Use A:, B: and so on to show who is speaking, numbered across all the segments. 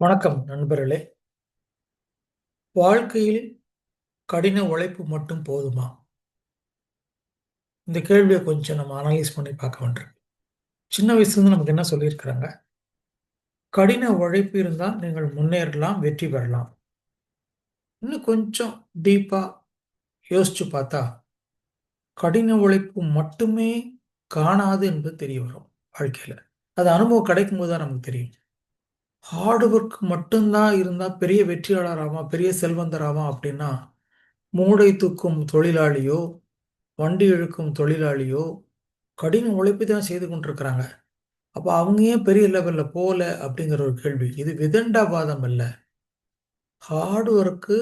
A: வணக்கம் நண்பர்களே. வாழ்க்கையில் கடின உழைப்பு மட்டும் போதுமா? இந்த கேள்வியை கொஞ்சம் நம்ம அனலைஸ் பண்ணி பார்க்க வேண்டியிருக்கு. சின்ன வயசுலேருந்து நமக்கு என்ன சொல்லியிருக்கிறாங்க? கடின உழைப்பு இருந்தால் நீங்கள் முன்னேறலாம் வெற்றி பெறலாம். இன்னும் கொஞ்சம் டீப்பாக யோசிச்சு பார்த்தா கடின உழைப்பு மட்டுமே காணாது என்பது தெரிய வரும் வாழ்க்கையில். அது அனுபவம் கிடைக்கும் போது தான் நமக்கு தெரியும். ஹார்டு ஒர்க் மட்டும்தான் இருந்தால் பெரிய வெற்றியாளராமா பெரிய செல்வந்தராமா அப்படின்னா மூடை தூக்கும் தொழிலாளியோ வண்டி இழுக்கும் தொழிலாளியோ கடின உழைப்பு தான் செய்து கொண்டிருக்கிறாங்க. அப்போ அவங்க ஏன் பெரிய லெவலில் போகல அப்படிங்கிற ஒரு கேள்வி. இது விதண்டாவாதம் இல்லை ஹார்டு ஒர்க்கு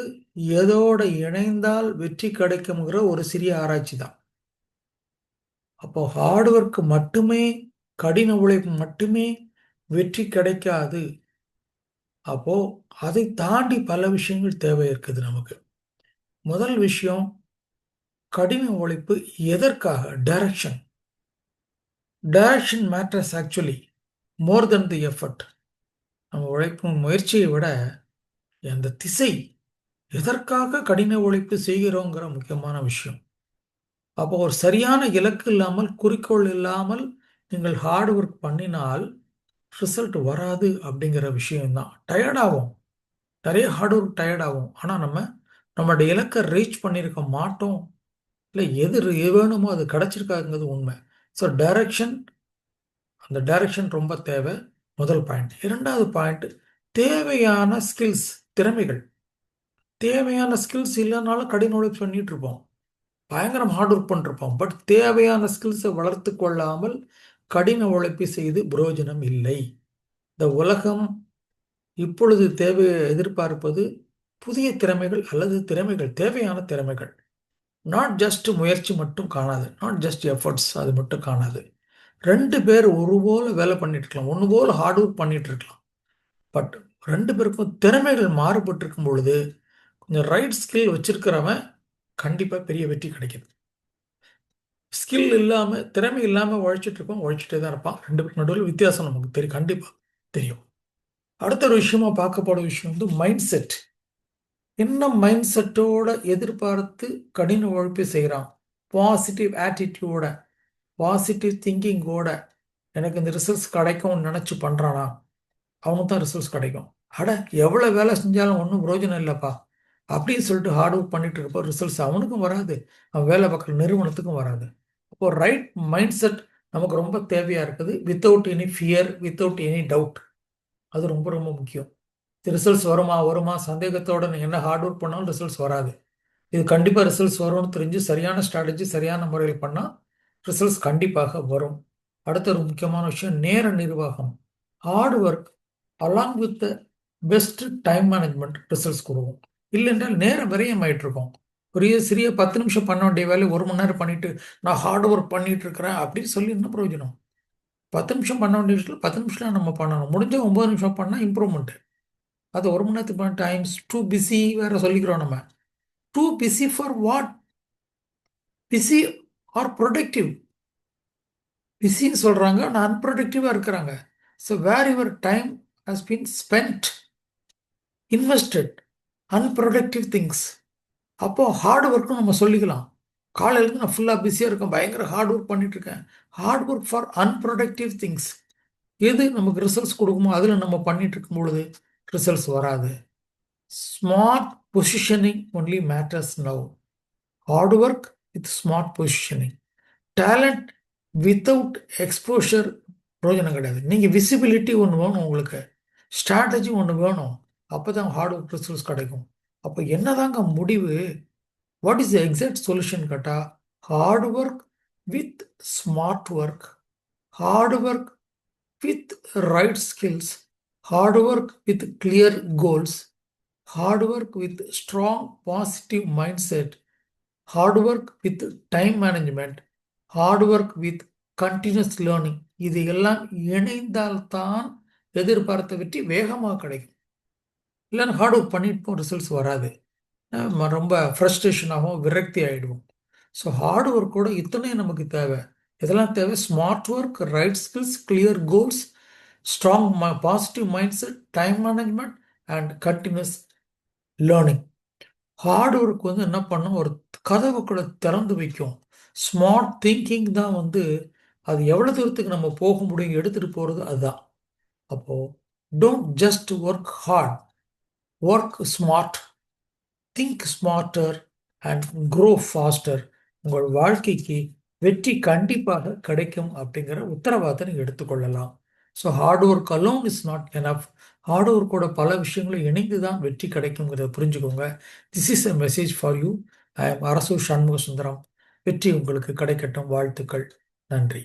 A: எதோட இணைந்தால் வெற்றி கிடைக்குங்கிற ஒரு சிறிய ஆராய்ச்சி தான் அப்போ ஹார்டு ஒர்க் மட்டுமே கடின உழைப்பு மட்டுமே வெற்றி கிடைக்காது. அப்போது அதை தாண்டி பல விஷயங்கள் தேவை இருக்குது நமக்கு. முதல் விஷயம் கடின உழைப்பு எதற்காக? Direction direction matters actually more than the effort நம்ம உழைப்பும் முயற்சியை விட அந்த திசை எதற்காக கடின உழைப்பு செய்கிறோங்கிற முக்கியமான விஷயம். அப்போ ஒரு சரியான இலக்கு இல்லாமல் குறிக்கோள் இல்லாமல் நீங்கள் ஹார்ட் ஒர்க் பண்ணினால் ரிசல்ட் வராது அப்படிங்கிற விஷயம்தான். டயர்டாகும் நிறைய ஹார்ட் ஒர்க் டயர்டாகும் ஆனால் நம்ம நம்மளுடைய இலக்கை ரீச் பண்ணியிருக்க மாட்டோம். இல்லை எது வேணுமோ அது கிடச்சிருக்காங்கிறது உண்மை. ஸோ டைரக்ஷன் அந்த டைரக்ஷன் ரொம்ப தேவை. முதல் பாயிண்ட் இரண்டாவது பாயிண்ட் தேவையான ஸ்கில்ஸ் திறமைகள். தேவையான ஸ்கில்ஸ் இல்லைனாலும் கடின உழைப்பு பண்ணிகிட்டு இருப்போம். பயங்கரம் ஹார்ட் ஒர்க் பண்ணிருப்போம் பட் தேவையான ஸ்கில்ஸை வளர்த்து கொள்ளாமல் கடின உழைப்பு செய்து புரோஜனம் இல்லை. இந்த உலகம் இப்பொழுது தேவை எதிர்பார்ப்பது புதிய திறமைகள் அல்லது திறமைகள் தேவையான திறமைகள். நாட் ஜஸ்ட் முயற்சி மட்டும் காணாது. நாட் ஜஸ்ட் எஃபர்ட்ஸ் அது மட்டும் காணாது. ரெண்டு பேர் ஒரு போல வேலை பண்ணிட்டு இருக்கலாம். ஒன்று போல ஹார்ட் ஒர்க் பண்ணிட்டு இருக்கலாம். பட் ரெண்டு பேருக்கும் திறமைகள் மாறுபட்டு இருக்கும் பொழுது கொஞ்சம் ரைட் ஸ்கில் வச்சிருக்கிறவன் கண்டிப்பாக பெரிய வெற்றி கிடைக்கிது ஸ்கில் இல்லாமல் திறமை இல்லாமல் உழைச்சிட்டு இருப்பான் உழைச்சிட்டே தான் இருப்பான். ரெண்டு பேருக்கு நடுவில் வித்தியாசம் நமக்கு தெரியும். கண்டிப்பாக தெரியும். அடுத்த ஒரு விஷயமா பார்க்கப்பட விஷயம் வந்து மைண்ட் செட் என்ன மைண்ட் செட்டோட எதிர்பார்த்து கடின உழைப்பு செய்கிறான் பாசிட்டிவ் ஆட்டிடியூட பாசிட்டிவ் திங்கிங்கோட எனக்கு இந்த ரிசல்ட்ஸ் கிடைக்கும்னு நினச்சி பண்ணுறானா அவனுக்கு தான் ரிசல்ட்ஸ் கிடைக்கும். அட எவ்வளோ வேலை செஞ்சாலும் ஒன்றும் பிரயோஜனம் இல்லைப்பா. அப்படின்னு சொல்லிட்டு ஹார்ட் ஒர்க் பண்ணிட்டு இருப்போ ரிசல்ட்ஸ் அவனுக்கும் வராது. அவன் வேலை பார்க்குற நிறுவனத்துக்கும் வராது. அப்போ ரைட் மைண்ட் செட் நமக்கு ரொம்ப தேவையாக இருக்குது. Without any fear without any doubt அது ரொம்ப ரொம்ப முக்கியம். ரிசல்ட்ஸ் வருமா வருமா? சந்தேகத்தோட நீங்கள் என்ன ஹார்ட் ஒர்க் பண்ணாலும் ரிசல்ட்ஸ் வராது. இது கண்டிப்பாக ரிசல்ட்ஸ் வரும்னு தெரிஞ்சு சரியான ஸ்ட்ராட்டஜி சரியான முறையில் பண்ணால் ரிசல்ட்ஸ் கண்டிப்பாக வரும். அடுத்த ஒரு முக்கியமான விஷயம் நேர நிர்வாகம். Hard work along with best time management results கொடுக்கும். இல்லைன்றால் நேரம் விரயம் ஆயிட்டு ஒரு சிறிய பத்து நிமிஷம் பண்ண வேண்டிய வேலையை ஒரு மணி நேரம் பண்ணிட்டு நான் ஹார்ட் ஒர்க் பண்ணிட்டு இருக்கிறேன் அப்படின்னு சொல்லி என்ன பிரயோஜனம்? பத்து நிமிஷம் பண்ண வேண்டிய விஷயத்தில் பத்து நிமிஷம் நம்ம பண்ணணும். முடிஞ்ச ஒம்பது நிமிஷம் பண்ணால் இம்ப்ரூவ்மெண்ட்டு அது ஒரு மணி நேரத்துக்கு பண்ண டைம்ஸ் டூ பிஸி வேற சொல்லிக்கிறோம் நம்ம. Too busy for what busy are productive பிஸின்னு சொல்கிறாங்க ஆனால் அன்ப்ரொடக்டிவாக இருக்கிறாங்க. So where your time has been spend invested unproductive things அப்போது ஹார்ட் ஒர்க்கும் நம்ம சொல்லிக்கலாம். காலையிலேருந்து நான் ஃபுல்லாக பிஸியாக இருக்கேன். பயங்கர ஹார்ட் ஒர்க் பண்ணிகிட்ருக்கேன் இருக்கேன் hard work for unproductive things எது நமக்கு ரிசல்ட்ஸ் கொடுக்குமோ அதில் நம்ம பண்ணிகிட்ருக்கும் இருக்கும் பொழுது ரிசல்ட்ஸ் வராது. Smart positioning only matters now hard work with smart positioning talent without exposure பிரயோஜனம் கிடையாது. நீங்கள் விசிபிலிட்டி ஒன்று வேணும் உங்களுக்கு. ஸ்ட்ராட்டஜி ஒன்று வேணும். அப்போ தான் ஹார்ட் ஒர்க் ரிசல்ட்ஸ் கிடைக்கும். அப்போ என்னதாங்க முடிவு? What is the exact solution கேட்டால் hard work with smart work hard work with right skills hard work with clear goals hard work with strong positive mindset hard work with time management hard work with continuous learning இது எல்லாம் இணைந்தால்தான் எதிர்பார்த்த வெற்றி வேகமாக கிடைக்கும். இல்லைன்னா hard work பண்ணிட்டு results வராது. ரொம்ப ஃப்ரஸ்ட்ரேஷனாகவும் விரக்தி ஆகிடுவோம் ஸோ ஹார்ட் ஒர்க்கோட இத்தனை நமக்கு தேவை. இதெல்லாம் தேவை. Smart work right skills clear goals strong ம positive mindset time management and continuous learning hard work வந்து என்ன பண்ணும்? ஒரு கதவுக்குள்ள திறந்து வைக்கும். ஸ்மார்ட் திங்கிங் தான் வந்து அது எவ்வளோ தூரத்துக்கு நம்ம போக முடியும் எடுத்துகிட்டு போகிறது அதுதான். அப்போது don't just work hard work smart think smarter and grow faster உங்கள் வாழ்க்கைக்கு வெற்றி கண்டிப்பாக கிடைக்கும் அப்படிங்கிற உத்தரவாதத்தை நீங்கள் எடுத்துக்கொள்ளலாம். So hard work alone is not enough hard ஒர்க்கோட பல விஷயங்களும் இணைந்து தான் வெற்றி கிடைக்குங்கிறத புரிஞ்சுக்கோங்க. This is a message for you I am Arasu Shanmuga Sundaram வெற்றி உங்களுக்கு கிடைக்கட்டும். வாழ்த்துக்கள். நன்றி.